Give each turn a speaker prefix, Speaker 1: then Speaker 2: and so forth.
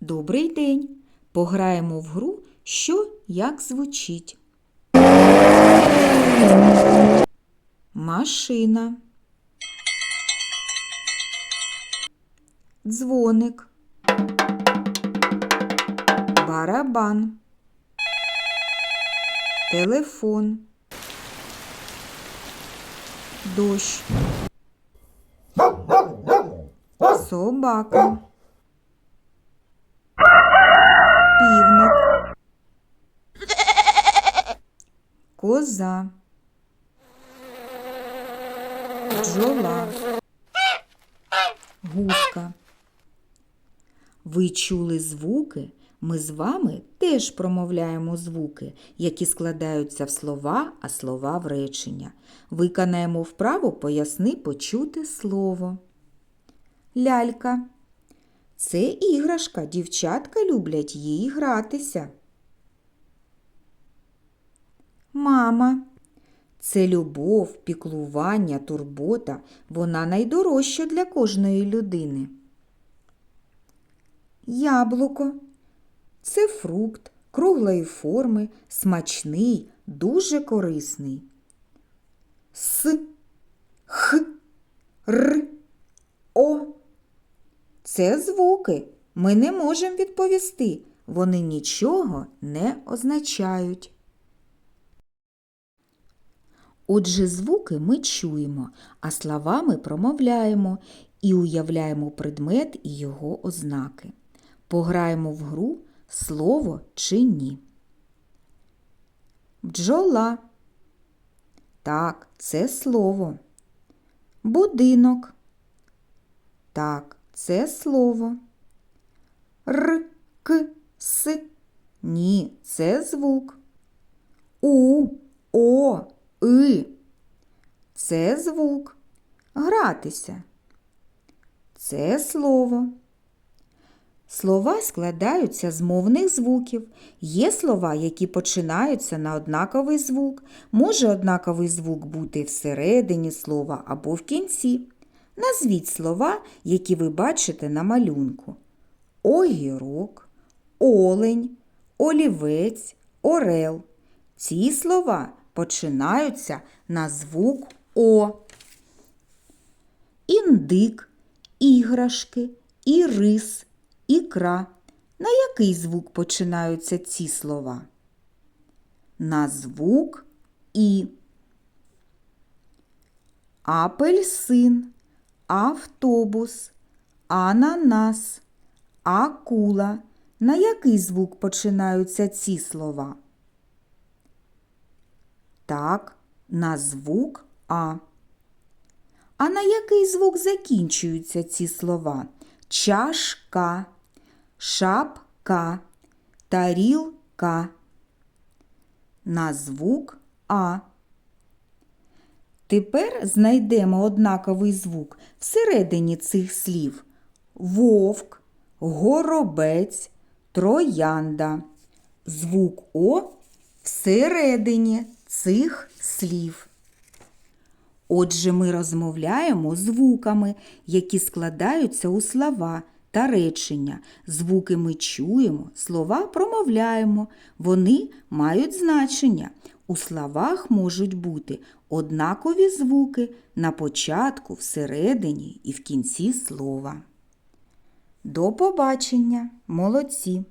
Speaker 1: Добрий день! Пограємо в гру, що як звучить. Машина. Дзвоник. Барабан. Телефон. Дощ. Собака. Півник. Коза. Бджола. Гуска. Ви чули звуки? Ми з вами теж промовляємо звуки, які складаються в слова, а слова в речення. Виконаємо вправо поясни почути слово. Лялька. Це іграшка, дівчатка люблять їй гратися. Мама. Це любов, піклування, турбота. Вона найдорожча для кожної людини. Яблуко. Це фрукт круглої форми, смачний, дуже корисний. С, Х, Р. Це звуки. Ми не можемо відповісти. Вони нічого не означають. Отже, звуки ми чуємо, а словами промовляємо і уявляємо предмет і його ознаки. Пограємо в гру слово чи ні. Бджола. Так, це слово. Будинок. Так, це слово. Р, К, С. Ні, це звук. У, О, И. Це звук. Гратися. Це слово. Слова складаються з мовних звуків. Є слова, які починаються на однаковий звук. Може однаковий звук бути всередині слова або в кінці. Назвіть слова, які ви бачите на малюнку. Огірок, олень, олівець, орел. Ці слова починаються на звук О. Індик, іграшки, ірис, ікра. На який звук починаються ці слова? На звук І. Апельсин, автобус, ананас, акула. На який звук починаються ці слова? Так, на звук А. А на який звук закінчуються ці слова? Чашка, шапка, тарілка. На звук А. Тепер знайдемо однаковий звук всередині цих слів вовк, горобець, троянда. Звук О всередині цих слів. Отже, ми розмовляємо звуками, які складаються у слова та речення. Звуки ми чуємо, слова промовляємо. Вони мають значення. У словах можуть бути однакові звуки на початку, всередині і в кінці слова. До побачення, молодці!